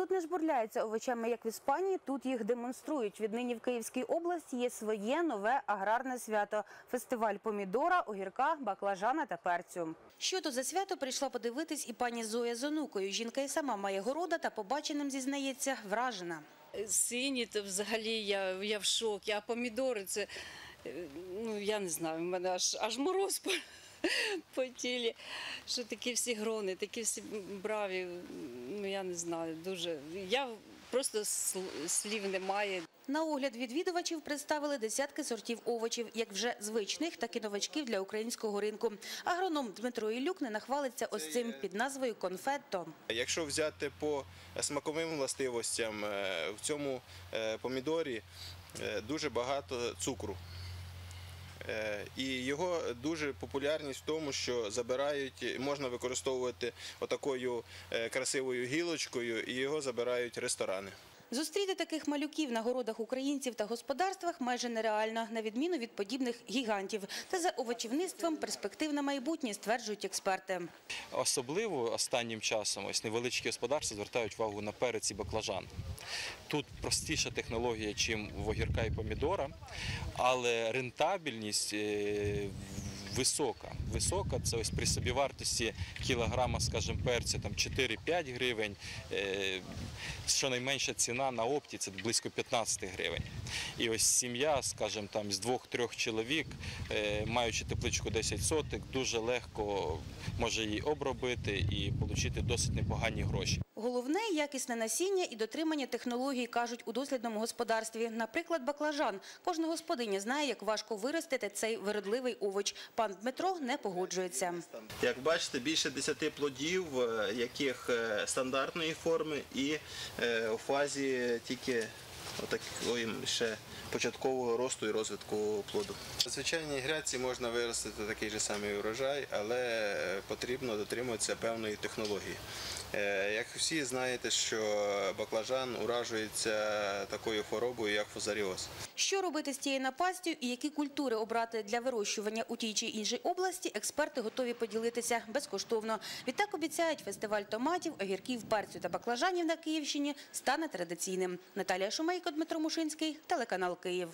Тут не жбурляються овочами, як в Іспанії, тут їх демонструють. Віднині в Київській області є своє нове аграрне свято – фестиваль помідора, огірка, баклажана та перцю. Що то за свято прийшла подивитись і пані Зоя з онукою. Жінка і сама має города та побаченим зізнається вражена. Сині, то взагалі я, я в шокі, а помідори це, е, ну я не знаю, в мене аж, аж мороз по, по тілі. Що такі всі грони, такі всі браві, ну я не знаю, дуже. Я просто слів немає. На огляд відвідувачів представили десятки сортів овочів, як вже звичних, так і новачків для українського ринку. Агроном Дмитро Ілюк не нахвалиться ось цим під назвою «Конфетто». Якщо взяти по смаковим властивостям, е, в цьому е, помідорі е, дуже багато цукру. Е, І його дуже популярність в тому, що забирають, можна використовувати отакою е, красивою гілочкою, і його забирають ресторани. Зустріти таких малюків на городах українців та господарствах майже нереально, на відміну від подібних гігантів. Та за овочівництвом перспектив на майбутнє, стверджують експерти. Особливо останнім часом ось невеличкі господарства звертають увагу на перець і баклажан. Тут простіша технологія, чим в огірка і помідора, але рентабельність е, висока. Висока це ось при собівартості кілограма, скажімо, перцю там 4-5 гривень. Е, Щонайменша ціна на опті це близько 15 гривень. І ось сім'я, скажімо, там з двох-трьох чоловік, е, маючи тепличку 10 соток, дуже легко може її обробити і отримати досить непогані гроші. Головне – якісне насіння і дотримання технологій, кажуть у дослідному господарстві. Наприклад, баклажан. Кожна господиня знає, як важко виростити цей виродливий овоч. Пан Дмитро не погоджується. Як бачите, більше 10 плодів, е, яких е, стандартної форми, і е, у фазі тільки отакої ще початкового росту і розвитку плоду. В звичайній грядці можна виростити такий же самий урожай, але потрібно дотримуватися певної технології. Е, Як всі знаєте, що баклажан уражується такою хворобою, як фузаріоз. Що робити з цією напастю і які культури обрати для вирощування у тій чи іншій області, експерти готові поділитися безкоштовно. Відтак обіцяють, фестиваль томатів, огірків, перцю та баклажанів на Київщині стане традиційним. Наталія Шумейко, Дмитро Мушинський, телеканал Київ.